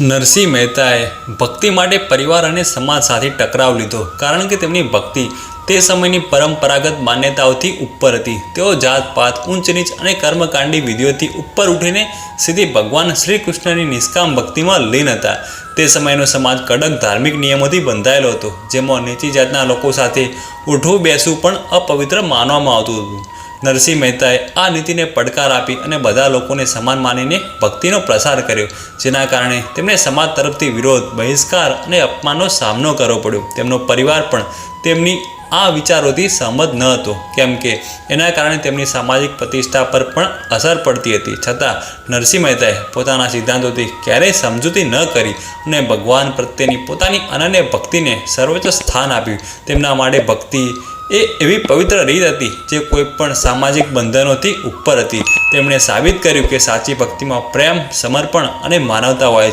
નરસિંહ મહેતાએ ભક્તિ માટે પરિવાર અને સમાજ સાથે ટકરાવ લીધો, કારણ કે તેમની ભક્તિ તે સમયની પરંપરાગત માન્યતાઓથી ઉપર હતી. તેઓ જાત, પાત, ઊંચ, નીચ અને કર્મકાંડી વિધિઓથી ઉપર ઉઠીને સીધી ભગવાન શ્રી કૃષ્ણની નિષ્કામ ભક્તિમાં લીન હતા. તે સમયનો સમાજ કડક ધાર્મિક નિયમોથી બંધાયેલો હતો, જેમાં નીચી જાતના લોકો સાથે ઉઠવું બેસવું પણ અપવિત્ર માનવામાં આવતું હતું. નરસિંહ મહેતાએ આ નીતિને પડકાર આપી અને બધા લોકોને સમાન માનીને ભક્તિનો પ્રસાર કર્યો, જેના કારણે તેમણે સમાજ તરફથી વિરોધ, બહિષ્કાર અને અપમાનનો સામનો કરવો પડ્યો. તેમનો પરિવાર પણ તેમની આ વિચારોથી સહમત ન હતો, કેમ કે એના કારણે તેમની સામાજિક પ્રતિષ્ઠા પર પણ અસર પડતી હતી. છતાં નરસિંહ મહેતાએ પોતાના સિદ્ધાંતોથી ક્યારેય સમજૂતી ન કરી અને ભગવાન પ્રત્યેની પોતાની અનન્ય ભક્તિને સર્વોચ્ચ સ્થાન આપ્યું. તેમના માટે ભક્તિ એ એવી પવિત્ર રીત હતી જે કોઈ પણ સામાજિક બંધનોથી ઉપર હતી. તેમણે સાબિત કર્યું કે સાચી ભક્તિમાં પ્રેમ, સમર્પણ અને માનવતા હોય છે.